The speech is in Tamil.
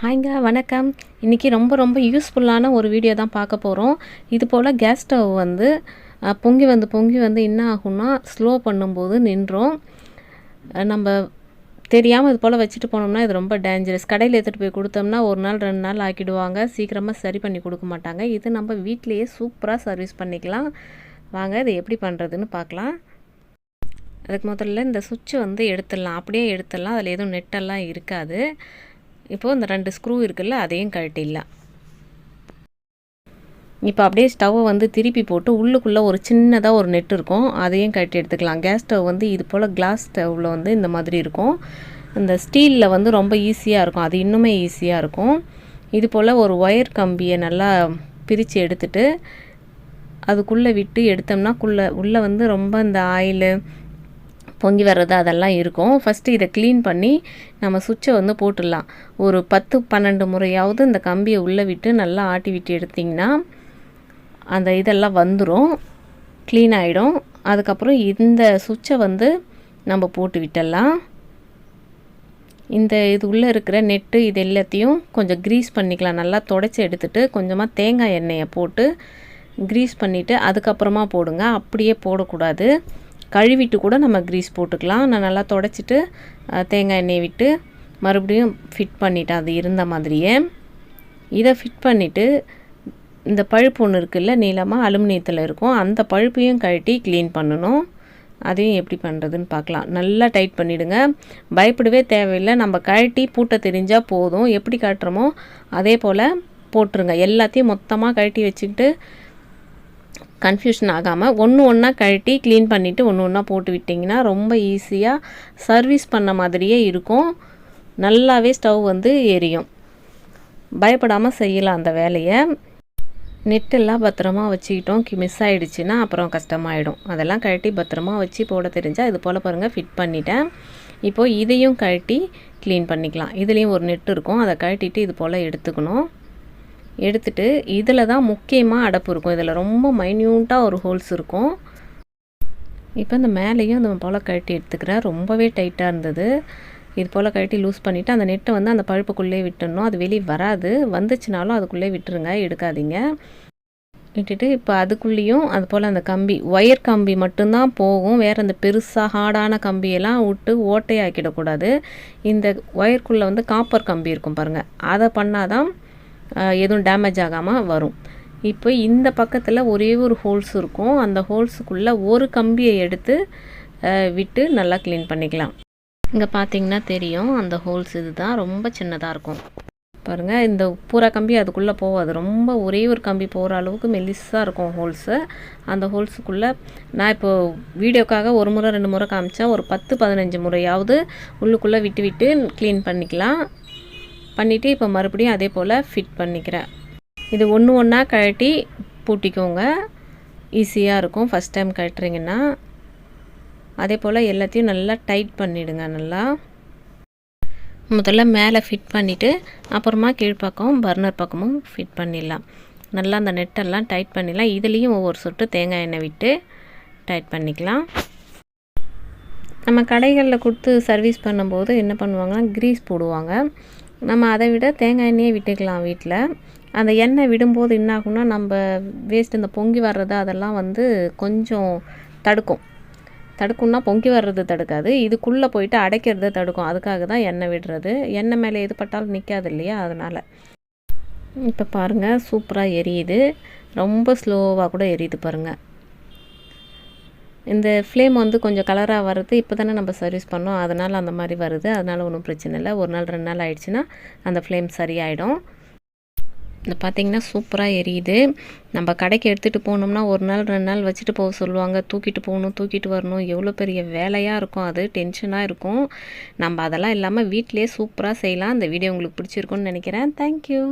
ஹாய்ங்க வணக்கம். இன்றைக்கி ரொம்ப ரொம்ப யூஸ்ஃபுல்லான ஒரு வீடியோ தான் பார்க்க போகிறோம் இது போல் கேஸ் ஸ்டவ் வந்து பொங்கி வந்து பொங்கி வந்து என்ன ஆகும்னா ஸ்லோ பண்ணும்போது நின்றோம். நம்ம தெரியாமல் இது போல் வச்சுட்டு போனோம்னா இது ரொம்ப டேஞ்சரஸ் கடையில் எடுத்துகிட்டு போய் கொடுத்தோம்னா ஒரு நாள் ரெண்டு நாள் ஆக்கிடுவாங்க. சீக்கிரமாக சரி பண்ணி கொடுக்க மாட்டாங்க. இது நம்ம வீட்டிலேயே சூப்பராக சர்வீஸ் பண்ணிக்கலாம். வாங்க இது எப்படி பண்ணுறதுன்னு பார்க்கலாம். அதுக்கு முதல்ல இந்த சுவிட்சை வந்து எடுத்துடலாம். அப்படியே எடுத்துடலாம். அதில் எதுவும் நெட்டெல்லாம் இருக்காது. இப்போது இந்த ரெண்டு ஸ்க்ரூ இருக்குல்ல அதையும் கழட்டிடலாம். இப்போ அப்படியே ஸ்டவ்வை வந்து திருப்பி போட்டு உள்ளுக்குள்ளே ஒரு சின்னதாக ஒரு நெட் இருக்கும். அதையும் கழட்டி எடுத்துக்கலாம். கேஸ் ஸ்டவ் வந்து இது போல் கிளாஸ் ஸ்டவ்வில் வந்து இந்த மாதிரி இருக்கும். இந்த ஸ்டீலில் வந்து ரொம்ப ஈஸியாக இருக்கும். அது இன்னுமே ஈஸியாக இருக்கும். இது போல் ஒரு ஒயர் கம்பியை நல்லா பிரித்து எடுத்துட்டு அதுக்குள்ளே விட்டு எடுத்தோம்னா குள்ளே உள்ளே வந்து ரொம்ப இந்த ஆயிலு பொங்கி வர்றது அதெல்லாம் இருக்கும். ஃபஸ்ட்டு இதை க்ளீன் பண்ணி நம்ம சுவிட்சை வந்து போட்டுடலாம். ஒரு பத்து பன்னெண்டு முறையாவது இந்த கம்பியை உள்ளே விட்டு நல்லா ஆட்டி விட்டு எடுத்திங்கன்னா அந்த இதெல்லாம் வந்துடும் க்ளீன் ஆகிடும் அதுக்கப்புறம் இந்த சுவிட்சை வந்து நம்ம போட்டு விட்டுடலாம். இந்த இது உள்ளே இருக்கிற நெட்டு இது எல்லாத்தையும் கொஞ்சம் க்ரீஸ் பண்ணிக்கலாம். நல்லா தொடச்சி எடுத்துகிட்டு கொஞ்சமாக தேங்காய் எண்ணெயை போட்டு க்ரீஸ் பண்ணிவிட்டு அதுக்கப்புறமா போடுங்க. அப்படியே போடக்கூடாது. கழுவிட்டு கூட நம்ம க்ரீஸ் போட்டுக்கலாம். நான் நல்லா தொடச்சிட்டு தேங்காய் எண்ணெய் விட்டு மறுபடியும் ஃபிட் பண்ணிட்டேன் அது இருந்த மாதிரியே. இதை ஃபிட் பண்ணிவிட்டு இந்த பழுப்பு ஒன்று இருக்குல்ல நீளமாக அலுமினியத்தில் இருக்கும். அந்த பழுப்பையும் கழட்டி க்ளீன் பண்ணணும். அதையும் எப்படி பண்ணுறதுன்னு பார்க்கலாம். நல்லா டைட் பண்ணிவிடுங்க பயப்படவே தேவையில்லை. நம்ம கழட்டி பூட்டை தெரிஞ்சால் போதும். எப்படி கட்டுறோமோ அதே போல் போட்டுருங்க. எல்லாத்தையும் மொத்தமாக கழட்டி வச்சுக்கிட்டு கன்ஃபியூஷன் ஆகாமல் ஒன்று ஒன்றா கழட்டி க்ளீன் பண்ணிவிட்டு ஒன்று ஒன்றா போட்டு விட்டிங்கன்னா ரொம்ப ஈஸியாக சர்வீஸ் பண்ண மாதிரியே இருக்கும். நல்லாவே ஸ்டவ் வந்து எரியும். பயப்படாமல் செய்யலாம் அந்த வேலையை. நெட்டெல்லாம் பத்திரமா வச்சுக்கிட்டோம். மிஸ் ஆகிடுச்சின்னா அப்புறம் கஷ்டமாயிடும். அதெல்லாம் கழட்டி பத்திரமா வச்சு போட தெரிஞ்சால் இது போல் பாருங்கள் ஃபிட் பண்ணிட்டேன். இப்போது இதையும் கழட்டி க்ளீன் பண்ணிக்கலாம். இதுலேயும் ஒரு நெட் இருக்கும். அதை கழட்டிட்டு இது போல் எடுத்துக்கணும். எடுத்துட்டு இதில் தான் முக்கியமாக அடப்பு இருக்கும். இதில் ரொம்ப மைன்யூட்டாக ஒரு ஹோல்ஸ் இருக்கும். இப்போ இந்த மேலேயும் அந்த போல் கழட்டி எடுத்துக்கிறேன். ரொம்பவே டைட்டாக இருந்தது. இது போல் கழட்டி லூஸ் பண்ணிவிட்டு அந்த நெட்டை வந்து அந்த பழுப்புக்குள்ளே விட்டுடணும். அது வெளியே வராது. வந்துச்சுனாலும் அதுக்குள்ளே விட்டுருங்க. எடுக்காதீங்க. விட்டுட்டு இப்போ அதுக்குள்ளேயும் அது போல் அந்த கம்பி ஒயர் கம்பி மட்டும்தான் போகும். வேறு அந்த பெருசாக ஹார்டான கம்பியெல்லாம் விட்டு ஓட்டையாக்கிடக்கூடாது. இந்த ஒயர்க்குள்ளே வந்து காப்பர் கம்பி இருக்கும் பாருங்கள் அதை பண்ணாதான் எதுவும் டேமேஜ் ஆகாமல் வரும். இப்போ இந்த பக்கத்தில் ஒரே ஒரு ஹோல்ஸ் இருக்கும். அந்த ஹோல்ஸுக்குள்ளே ஒரு கம்பியை எடுத்து விட்டு நல்லா க்ளீன் பண்ணிக்கலாம். இங்கே பார்த்தீங்கன்னா தெரியும் அந்த ஹோல்ஸ் இது தான் ரொம்ப சின்னதாக இருக்கும். பாருங்கள் இந்த பூரா கம்பி அதுக்குள்ளே போகாது. ரொம்ப ஒரே ஒரு கம்பி போகிற அளவுக்கு மெல்லிஸாக இருக்கும் ஹோல்ஸு அந்த ஹோல்ஸுக்குள்ளே நான் இப்போ வீடியோக்காக ஒரு முறை ரெண்டு முறை காமிச்சா ஒரு பத்து பதினஞ்சு முறையாவது உள்ளுக்குள்ளே விட்டு விட்டு க்ளீன் பண்ணிக்கலாம். பண்ணிவிட்டு இப்போ மறுபடியும் அதே போல் ஃபிட் பண்ணிக்கிறேன். இது ஒன்று ஒன்றா கழட்டி பூட்டிக்கோங்க. ஈஸியாக இருக்கும். ஃபஸ்ட் டைம் கழட்டுறீங்கன்னா அதே போல் எல்லாத்தையும் நல்லா டைட் பண்ணிவிடுங்க நல்லா. முதல்ல மேலே ஃபிட் பண்ணிவிட்டு அப்புறமா கீழ்ப்பக்கம் பர்னர் பக்கமும் ஃபிட் பண்ணிடலாம். நல்லா அந்த நெட்டெல்லாம் டைட் பண்ணிடலாம். இதுலேயும் ஒவ்வொரு சொட்டு தேங்காய் எண்ணெய் விட்டு டைட் பண்ணிக்கலாம். நம்ம கடைகளில் கொடுத்து சர்வீஸ் பண்ணும்போது என்ன பண்ணுவாங்கன்னா க்ரீஸ் போடுவாங்க. நம்ம அதை விட தேங்காய் எண்ணெயே விட்டுக்கலாம் வீட்டில். அந்த எண்ணெய் விடும்போது என்ன ஆகும்னா நம்ம வேஸ்ட் இந்த பொங்கி வர்றது அதெல்லாம் வந்து கொஞ்சம் தடுக்கும். தடுக்கும்னா பொங்கி வர்றது தடுக்காது. இதுக்குள்ளே போயிட்டு அடைக்கிறது தடுக்கும். அதுக்காக தான் எண்ணெய் விடுறது. எண்ணெய் மேலே எது பட்டாலும் நிற்காது இல்லையா? அதனால். இப்போ பாருங்கள் சூப்பராக எரியுது. ரொம்ப ஸ்லோவாக கூட எரியுது பாருங்கள் இந்த ஃப்ளேம் வந்து கொஞ்சம் கலராக வர்றது இப்போ தானே நம்ம சர்வீஸ் பண்ணோம். அதனால் அந்த மாதிரி வருது. அதனால் ஒன்றும் பிரச்சனை இல்லை. ஒரு நாள் ரெண்டு நாள் ஆயிடுச்சுன்னா அந்த ஃப்ளேம் சரியாயிடும். இந்த பார்த்திங்கன்னா சூப்பராக எரியுது. நம்ம கடைக்கு எடுத்துகிட்டு போனோம்னா ஒரு நாள் ரெண்டு நாள் வச்சுட்டு போக சொல்லுவாங்க. தூக்கிட்டு போகணும் தூக்கிட்டு வரணும். எவ்வளோ பெரிய வேலையாக இருக்கும் அது. டென்ஷனாக இருக்கும். நம்ம அதெல்லாம் இல்லாமல் வீட்டிலே சூப்பராக செய்யலாம். இந்த வீடியோ உங்களுக்கு பிடிச்சிருக்குன்னு நினைக்கிறேன். தேங்க்யூ